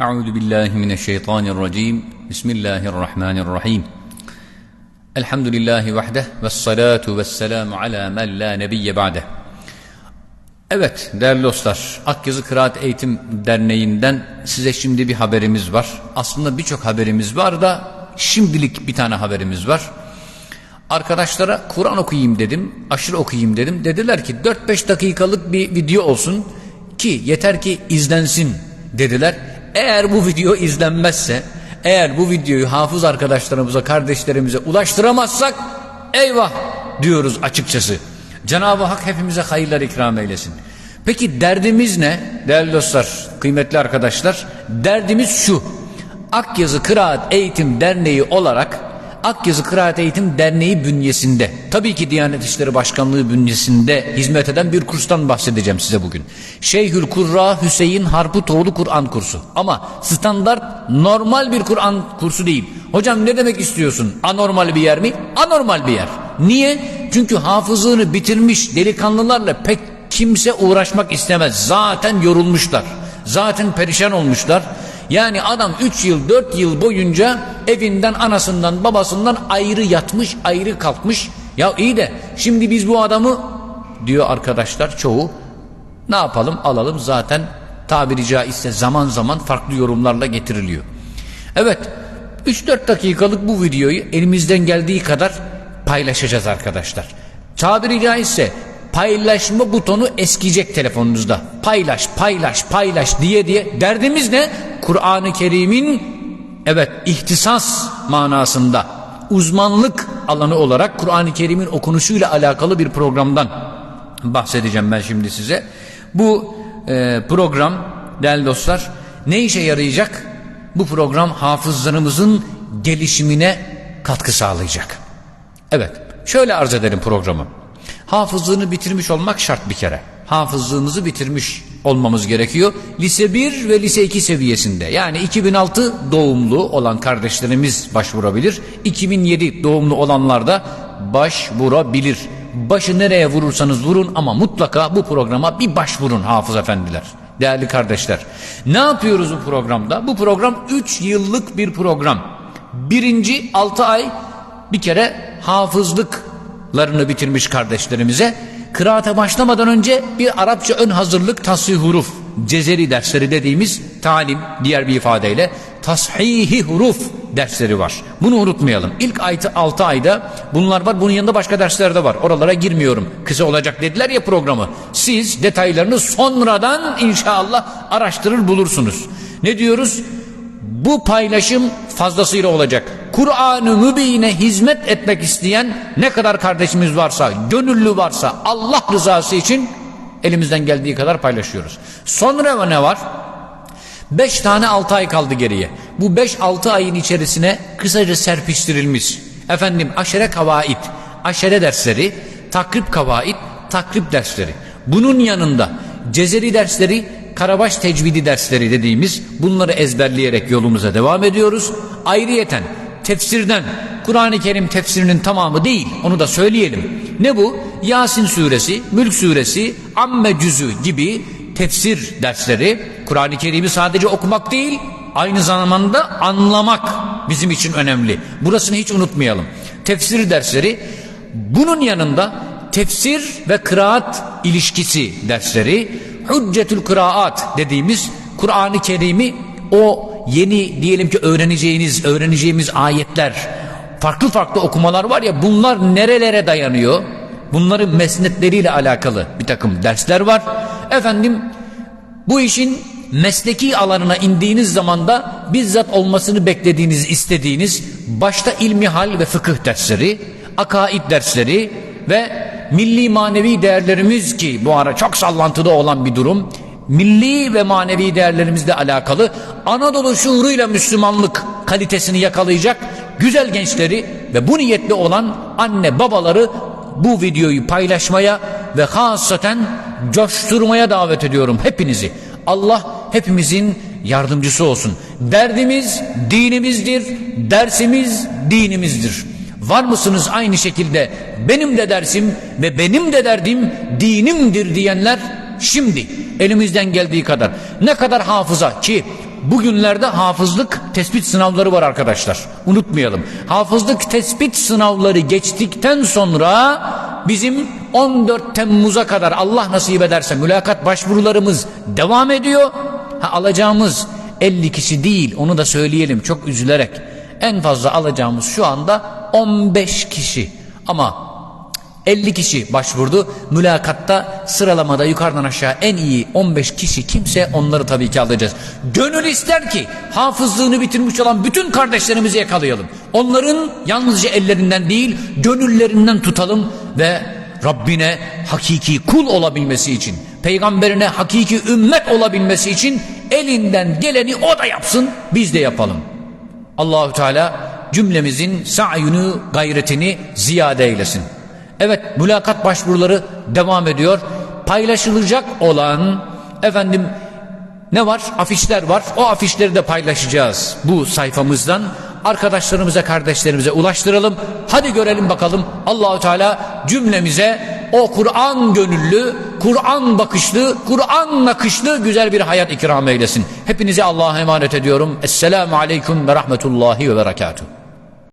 أعوذ بالله من الشيطان الرجيم بسم الله الرحمن الرحيم الحمد لله وحده والصلاة والسلام على من لا نبي بعده Evet değerli dostlar Akyazı Kıraat Eğitim Derneği'nden size şimdi bir haberimiz var. Aslında birçok haberimiz var da şimdilik bir tane haberimiz var. Arkadaşlara Kur'an okuyayım dedim, aşırı okuyayım dedim. Dediler ki 4-5 dakikalık bir video olsun ki yeter ki izlensin dediler. Eğer bu video izlenmezse, eğer bu videoyu hafız arkadaşlarımıza, kardeşlerimize ulaştıramazsak eyvah diyoruz açıkçası. Cenab-ı Hak hepimize hayırlar ikram eylesin. Peki derdimiz ne? Değerli dostlar, kıymetli arkadaşlar, derdimiz şu. Akyazı Kıraat Eğitim Derneği olarak Akyazı Kıraat Eğitim Derneği bünyesinde, tabii ki Diyanet İşleri Başkanlığı bünyesinde hizmet eden bir kurstan bahsedeceğim size bugün. Şeyhül Kurra Hüseyin Harputoğlu Kur'an kursu. Ama standart normal bir Kur'an kursu değil. Hocam ne demek istiyorsun? Anormal bir yer mi? Anormal bir yer. Niye? Çünkü hafızlığını bitirmiş delikanlılarla pek kimse uğraşmak istemez. Zaten yorulmuşlar. Zaten perişan olmuşlar. Yani adam 3 yıl 4 yıl boyunca evinden anasından babasından ayrı yatmış ayrı kalkmış. Ya iyi de şimdi biz bu adamı diyor arkadaşlar çoğu ne yapalım alalım zaten tabiri caizse zaman zaman farklı yorumlarla getiriliyor. Evet 3-4 dakikalık bu videoyu elimizden geldiği kadar paylaşacağız arkadaşlar. Tabiri caizse paylaşma butonu eskiyecek telefonunuzda. Paylaş, paylaş, paylaş diye diye. Derdimiz ne? Kur'an-ı Kerim'in evet ihtisas manasında uzmanlık alanı olarak Kur'an-ı Kerim'in okunuşuyla alakalı bir programdan bahsedeceğim ben şimdi size. Bu e, program değerli dostlar ne işe yarayacak? Bu program hafızlarımızın gelişimine katkı sağlayacak. Evet şöyle arz edelim programı. Hafızlığını bitirmiş olmak şart bir kere. Hafızlığımızı bitirmiş olmamız gerekiyor. Lise 1 ve lise 2 seviyesinde yani 2006 doğumlu olan kardeşlerimiz başvurabilir. 2007 doğumlu olanlar da başvurabilir. Başı nereye vurursanız vurun ama mutlaka bu programa bir başvurun hafız efendiler. Değerli kardeşler. Ne yapıyoruz bu programda? Bu program 3 yıllık bir program. Birinci 6 ay bir kere hafızlıklarını bitirmiş kardeşlerimize kıraate başlamadan önce bir Arapça ön hazırlık tasih huruf cezeri dersleri dediğimiz talim diğer bir ifadeyle tashihi huruf dersleri var. Bunu unutmayalım. İlk 6 ayda bunlar var. Bunun yanında başka dersler de var. Oralara girmiyorum. Kısa olacak dediler ya programı. Siz detaylarını sonradan inşallah araştırır bulursunuz. Ne diyoruz? Bu paylaşım fazlasıyla olacak. Kur'an-ı Mübin'e hizmet etmek isteyen ne kadar kardeşimiz varsa, gönüllü varsa Allah rızası için elimizden geldiği kadar paylaşıyoruz. Sonra ne var? Beş tane altı ay kaldı geriye. Bu beş altı ayın içerisine kısaca serpiştirilmiş. Efendim aşere kavaid, aşere dersleri, takrib kavaid, takrib dersleri. Bunun yanında cezeri dersleri, karabaş tecvidi dersleri dediğimiz bunları ezberleyerek yolumuza devam ediyoruz. Ayrıyeten tefsirden Kur'an-ı Kerim tefsirinin tamamı değil onu da söyleyelim. Ne bu? Yasin suresi, Mülk suresi, Amme cüzü gibi tefsir dersleri Kur'an-ı Kerim'i sadece okumak değil aynı zamanda anlamak bizim için önemli. Burasını hiç unutmayalım. Tefsir dersleri bunun yanında tefsir ve kıraat ilişkisi dersleri Hüccetül Kıraat dediğimiz Kur'an-ı Kerim'i o yeni diyelim ki öğreneceğiniz, öğreneceğimiz ayetler, farklı farklı okumalar var ya bunlar nerelere dayanıyor? Bunların mesnetleriyle alakalı bir takım dersler var. Efendim bu işin mesleki alanına indiğiniz zaman da bizzat olmasını beklediğiniz, istediğiniz başta ilmi hal ve fıkıh dersleri, akaid dersleri ve milli manevi değerlerimiz ki bu ara çok sallantıda olan bir durum milli ve manevi değerlerimizle alakalı Anadolu şuuruyla Müslümanlık kalitesini yakalayacak güzel gençleri ve bu niyetli olan anne babaları bu videoyu paylaşmaya ve hasaten coşturmaya davet ediyorum hepinizi. Allah hepimizin yardımcısı olsun. Derdimiz dinimizdir, dersimiz dinimizdir. Var mısınız aynı şekilde benim de dersim ve benim de derdim dinimdir diyenler şimdi elimizden geldiği kadar ne kadar hafıza ki bugünlerde hafızlık tespit sınavları var arkadaşlar. Unutmayalım. Hafızlık tespit sınavları geçtikten sonra bizim 14 Temmuz'a kadar Allah nasip ederse mülakat başvurularımız devam ediyor. Ha, alacağımız 50 kişi değil onu da söyleyelim çok üzülerek. En fazla alacağımız şu anda 15 kişi. Ama 50 kişi başvurdu. Mülakatta sıralamada yukarıdan aşağı en iyi 15 kişi kimse onları tabii ki alacağız. Gönül ister ki hafızlığını bitirmiş olan bütün kardeşlerimizi yakalayalım. Onların yalnızca ellerinden değil gönüllerinden tutalım ve Rabbine hakiki kul olabilmesi için, peygamberine hakiki ümmet olabilmesi için elinden geleni o da yapsın, biz de yapalım. Allahu Teala cümlemizin sa'yünü, gayretini ziyade eylesin. Evet, mülakat başvuruları devam ediyor. Paylaşılacak olan efendim ne var? Afişler var. O afişleri de paylaşacağız bu sayfamızdan. Arkadaşlarımıza, kardeşlerimize ulaştıralım. Hadi görelim bakalım Allahu Teala cümlemize o Kur'an gönüllü, Kur'an bakışlı, Kur'an nakışlı güzel bir hayat ikram eylesin. Hepinizi Allah'a emanet ediyorum. Esselamu aleyküm ve rahmetullahi ve berekatuhu.